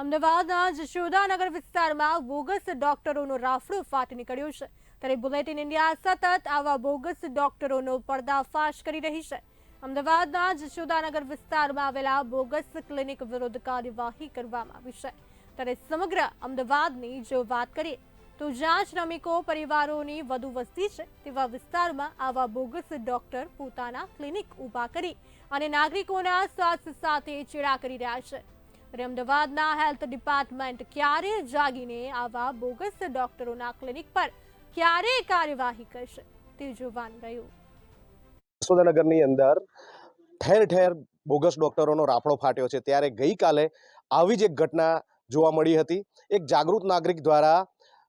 અમદાવાદના જશોદાનગર વિસ્તારમાં બોગસ ડોક્ટરોનો રાફડો ફાટી નીકળ્યો છે. ત્યારે બુલેટિન ઇન્ડિયા સતત આવા બોગસ ડોક્ટરોનો પર્દાફાશ કરી રહી છે. અમદાવાદના જશોદાનગર વિસ્તારમાં આવેલા બોગસ ક્લિનિક વિરુદ્ધ કાર્યવાહી કરવામાં આવી છે. ત્યારે સમગ્ર અમદાવાદની જો વાત કરીએ, તો જ્યાં શ્રમિકો પરિવારોની વધુ વસ્તી છે, તેવા વિસ્તારમાં આવા બોગસ ડોક્ટર પોતાના ક્લિનિક ઊભા કરી અને નાગરિકોના સ્વાસ્થ્ય સાથે ચેડા કરી રહ્યા છે. ત્યારે અમદાવાદના હેલ્થ ડિપાર્ટમેન્ટ ક્યારે જાગીને આવા બોગસ ડોક્ટરોના ક્લિનિક પર ક્યારે કાર્યવાહી કરશે તે જોવાનું રહ્યું. યશોદાનગરની અંદર ઠેર ઠેર બોગસ ડોક્ટરોનો રાફડો ફાટ્યો છે. ત્યારે ગઈકાલે આવી જ એક ઘટના જોવા મળી હતી. એક જાગૃત નાગરિક દ્વારા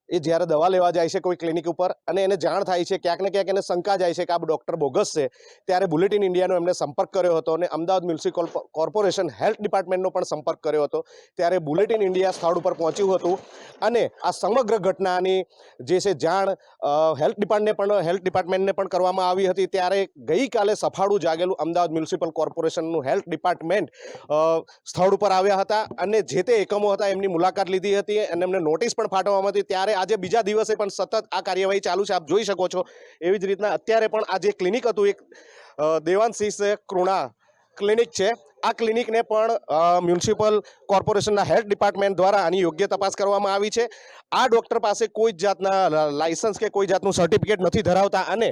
એ જ્યારે દવા લેવા જાય છે કોઈ ક્લિનિક ઉપર અને એને જાણ થાય છે, ક્યાંક ને ક્યાંક એને શંકા જાય છે કે આ ડૉક્ટર બોગસ છે, ત્યારે બુલેટિન ઇન્ડિયાનો એમને સંપર્ક કર્યો હતો અને અમદાવાદ મ્યુનિસિપલ કોર્પોરેશન હેલ્થ ડિપાર્ટમેન્ટનો પણ સંપર્ક કર્યો હતો. ત્યારે બુલેટિન ઇન્ડિયા સ્થળ ઉપર પહોંચ્યું હતું અને આ સમગ્ર ઘટનાની જે છે જાણ હેલ્થ ડિપાર્ટને પણ હેલ્થ ડિપાર્ટમેન્ટને પણ કરવામાં આવી હતી. ત્યારે ગઈકાલે સફાળું જાગેલું અમદાવાદ મ્યુનિસિપલ કોર્પોરેશનનું હેલ્થ ડિપાર્ટમેન્ટ સ્થળ ઉપર આવ્યા હતા અને જે તે એકમો હતા એમની મુલાકાત લીધી હતી અને એમને નોટિસ પણ ફાટવામાં હતી. ત્યારે આજે બીજા દિવસે પણ સતત આ કાર્યવાહી ચાલુ છે, આપ જોઈ શકો છો. એવી જ રીતના અત્યારે પણ આ જે ક્લિનિક હતું, એક દેવાંશીષ કૃણા ક્લિનિક છે. આ ક્લિનિકને પણ મ્યુનિસિપલ કોર્પોરેશનના હેલ્થ ડિપાર્ટમેન્ટ દ્વારા આની યોગ્ય તપાસ કરવામાં આવી છે. આ ડૉક્ટર પાસે કોઈ જ જાતના લાયસન્સ કે કોઈ જાતનું સર્ટિફિકેટ નથી ધરાવતા અને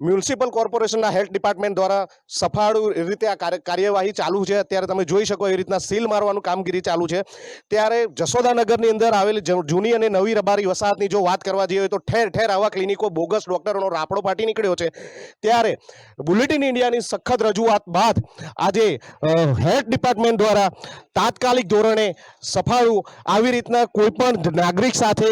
મ્યુનિસિપલ કોર્પોરેશનના હેલ્થ ડિપાર્ટમેન્ટ દ્વારા સફાળું રીતે આ કાર્યવાહી ચાલુ છે. અત્યારે તમે જોઈ શકો એ રીતના સીલ મારવાનું કામગીરી ચાલુ છે. ત્યારે જશોદાનગરની અંદર આવેલી જૂની અને નવી રબારી વસાહતની જો વાત કરવા જઈએ તો ઠેર ઠેર આવા ક્લિનિકો બોગસ ડૉક્ટરોનો રાપડો ફાટી નીકળ્યો છે. ત્યારે બુલેટિન ઇન્ડિયાની સખત રજૂઆત બાદ આજે અ, હેલ્થ ડિપાર્ટમેન્ટ દ્વારા તાત્કાલિક ધોરણે સફાળું આવી રીતના કોઈ પણ નાગરિક સાથે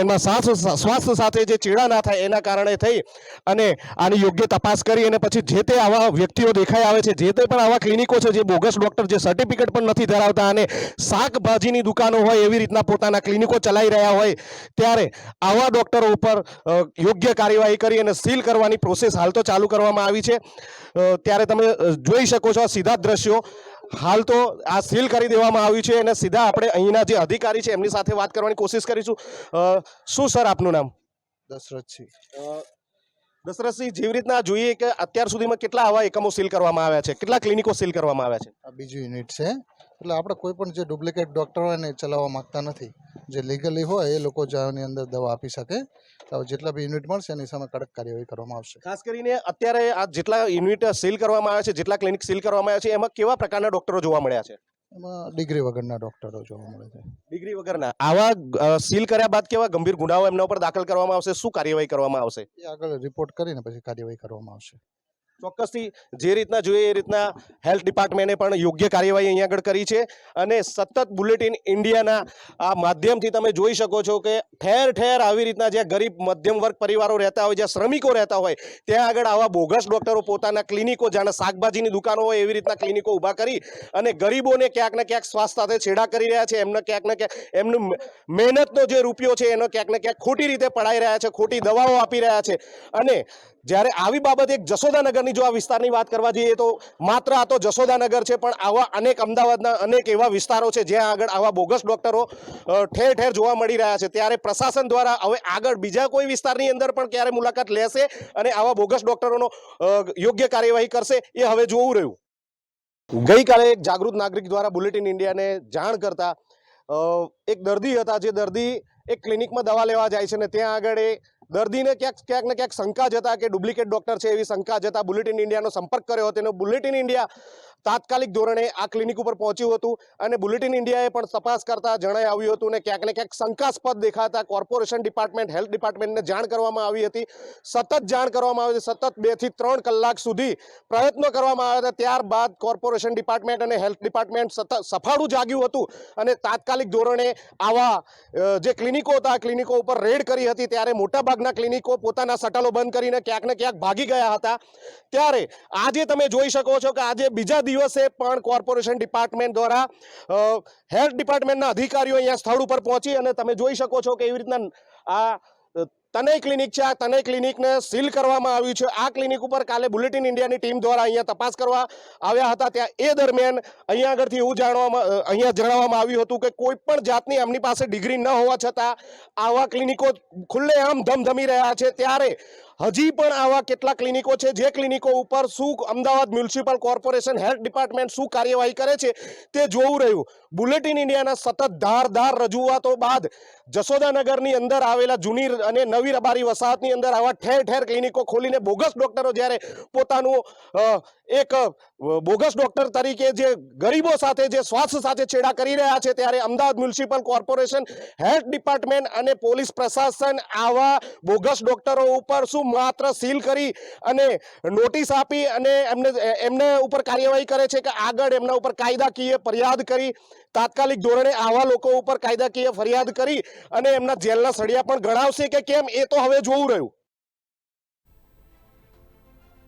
એમાં શ્વાસ સ્વાસ્થ્ય સાથે જે ચેડા ના થાય એના કારણે થઈ અને આની યોગ્ય તપાસ કરી અને પછી જે તે આવા વ્યક્તિઓ દેખાઈ આવે છે જે તે પણ આવા ક્લિનિકો છે જે બોગસ ડૉક્ટર જે સર્ટિફિકેટ પણ નથી ધરાવતા અને શાકભાજીની દુકાનો હોય એવી રીતના પોતાના ક્લિનિકો ચલાવી રહ્યા હોય ત્યારે આવા ડૉક્ટરો ઉપર યોગ્ય કાર્યવાહી કરી અને સીલ કરવાની પ્રોસેસ હાલ તો ચાલુ કરવામાં આવી છે. ત્યારે તમે જોઈ શકો છો સીધા દ્રશ્યો હાલ તો આ સીલ કરી દેવામાં આવ્યું છે અને સીધા આપણે અહીંના જે અધિકારી છે એમની સાથે વાત કરવાની કોશિશ કરીશું. શું સર આપનું નામ? દશરથસિંહ. દશરથસિંહ જેવી રીતના જોઈએ કે અત્યાર સુધીમાં કેટલા આવા એકમો સીલ કરવામાં આવ્યા છે? કેટલા ક્લિનિકો સીલ કરવામાં આવ્યા છે? આ બીજું યુનિટ છે. એટલે આપણે કોઈ પણ જે ડુપ્લિકેટ ડૉક્ટર હોય ને ચલાવવા માંગતા નથી. જે લીગલી હોય એ લોકો જાની અંદર દવા આપી શકે. તો જેટલા બી યુનિટ મળશે એની સામે કડક કાર્યવાહી કરવામાં આવશે. ખાસ કરીને અત્યારે આ જેટલા યુનિટ સીલ કરવામાં આવ્યા છે જેટલા ક્લિનિક સીલ કરવામાં આવ્યા છે એમાં કેવા પ્રકારના ડોક્ટરો જોવા મળ્યા છે? એમાં ડિગ્રી વગરના ડોક્ટરો જોવા મળે છે. ડિગ્રી વગરના. આવા સીલ કર્યા બાદ કેવા ગંભીર ગુનાઓ એમના ઉપર દાખલ કરવામાં આવશે? શું કાર્યવાહી કરવામાં આવશે? એ આગળ રિપોર્ટ કરીને પછી કાર્યવાહી કરવામાં આવશે. ચોક્કસથી જે રીતના જોઈએ એ રીતના હેલ્થ ડિપાર્ટમેન્ટે પણ યોગ્ય કાર્યવાહી અહીંયા આગળ કરી છે. અને સતત બુલેટિન ઇન્ડિયાના આ માધ્યમથી તમે જોઈ શકો છો કે ઠેર ઠેર આવી રીતના જ્યાં ગરીબ મધ્યમ વર્ગ પરિવારો રહેતા હોય, જ્યાં શ્રમિકો રહેતા હોય, ત્યાં આગળ આવા બોગસ ડોક્ટરો પોતાના ક્લિનિકો જાણે શાકભાજીની દુકાનો હોય એવી રીતના ક્લિનિકો ઊભા કરી અને ગરીબોને ક્યાંક ને ક્યાંક સ્વાસ્થ્ય સાથે છેડા કરી રહ્યા છે. એમને ક્યાંક ને ક્યાંક એમનું મહેનતનો જે રૂપિયો છે એનો ક્યાંક ને ક્યાંક ખોટી રીતે પડાઈ રહ્યા છે, ખોટી દવાઓ આપી રહ્યા છે. અને જ્યારે આવી બાબત એક જશોદાનગરની જો આ વિસ્તારની વાત કરવા જઈએ તો માત્ર આ તો જશોદાનગર છે, પણ આવા અનેક અમદાવાદના અનેક એવા વિસ્તારો છે, જ્યાં આગળ આવા બોગસ ડોક્ટરો ઠેર ઠેર જોવા મળી રહ્યા છે. ત્યારે પ્રશાસન દ્વારા હવે આગળ બીજા કોઈ વિસ્તારની અંદર પણ ક્યારે મુલાકાત લેશે અને આવા બોગસ ડોક્ટરોનો યોગ્ય કાર્યવાહી કરશે, એ હવે જોવું રહ્યું. ગઈકાલે એક જાગૃત નાગરિક દ્વારા બુલેટિન ઇન્ડિયાને જાણ કરતા એક દર્દી હતા, જે દર્દી એક ક્લિનિકમાં દવા લેવા જાય છે ને ત્યાં આગળ એ દર્દીને ક્યાંક ક્યાંક ને ક્યાંક શંકા જતા કે ડુપ્લિકેટ ડોક્ટર છે એવી શંકા જતા બુલેટિન ઇન્ડિયાનો સંપર્ક કર્યો હતો. અને બુલેટિન ઇન્ડિયા તાત્કાલિક ધોરણે આ ક્લિનિક ઉપર પહોંચ્યું હતું અને બુલેટિન ઇન્ડિયાએ પણ તપાસ કરતા જણાઈ આવ્યું હતું ને ક્યાંક ને ક્યાંક શંકાસ્પદ દેખાતા કોર્પોરેશન ડિપાર્ટમેન્ટ, હેલ્થ ડિપાર્ટમેન્ટને જાણ કરવામાં આવી હતી. સતત જાણ કરવામાં આવી હતી. સતત બેથી ત્રણ કલાક સુધી પ્રયત્નો કરવામાં આવ્યા હતા. ત્યારબાદ કોર્પોરેશન ડિપાર્ટમેન્ટ અને હેલ્થ ડિપાર્ટમેન્ટ સતત સફાળું જાગ્યું હતું અને તાત્કાલિક ધોરણે આવા જે ક્લિનિકો હતા, ક્લિનિકો ઉપર રેડ કરી હતી. ત્યારે મોટાભાગના ક્લિનિકો પોતાના શટલો બંધ કરીને ક્યાંક ને ક્યાંક ભાગી ગયા હતા. ત્યારે આજે તમે જોઈ શકો છો કે આજે બીજા દિવસે પણ કોર્પોરેશન ડિપાર્ટમેન્ટ દ્વારા હેલ્થ ડિપાર્ટમેન્ટના અધિકારીઓ અહીંયા સ્થળ ઉપર પહોંચી અને તમે જોઈ શકો છો કે એવી રીતના આ તનય ક્લિનિક છે. આ તનય ક્લિનિકને સીલ કરવામાં આવ્યું છે. આ ક્લિનિક ઉપર કાલે બુલેટિન ઇન્ડિયાની ટીમ દ્વારા અહીંયા તપાસ કરવા આવ્યા હતા. ત્યાં એ દરમિયાન અહીંયા આગળથી એવું જાણવામાં અહીંયા જણાવવામાં આવ્યું હતું કે કોઈ પણ જાતની એમની પાસે ડિગ્રી ન હોવા છતાં આવા ક્લિનિકો ખુલ્લેઆમ ધમધમી રહ્યા છે. ત્યારે હજી પણ આવા કેટલા ક્લિનિકો છે? જે ક્લિનિકો ઉપર શું Ahmedabad municipal corporation health department શું કાર્યવાહી કરે છે તે જોવું રહ્યું. બુલેટિન ઇન્ડિયાના સતત ધારધાર રજૂઆતો બાદ જશોદાનગરની અંદર આવેલા જૂની અને નવી રબારી વસાહતની અંદર આવા ઠેર ઠેર ક્લિનિકો ખોલીને બોગસ ડોક્ટરો જ્યારે પોતાનું એક બોગસ ડોક્ટર તરીકે જે ગરીબો સાથે જે સ્વાસ્થ્ય સાથે છેડા કરી રહ્યા છે ત્યારે Ahmedabad municipal corporation health department અને પોલીસ પ્રશાસન આવા બોગસ ડોક્ટરો ઉપર શું માત્ર સીલ કરી અને નોટિસ આપી અને એમને એમને ઉપર કાર્યવાહી કરે છે કે આગળ એમના ઉપર કાયદાકીય ફરિયાદ કરી, તાત્કાલિક ધોરણે આવા લોકો ઉપર કાયદાકીય ફરિયાદ કરી અને એમના જેલના સળિયા પણ ગણાવશે કે કેમ એ તો હવે જોવું રહ્યું.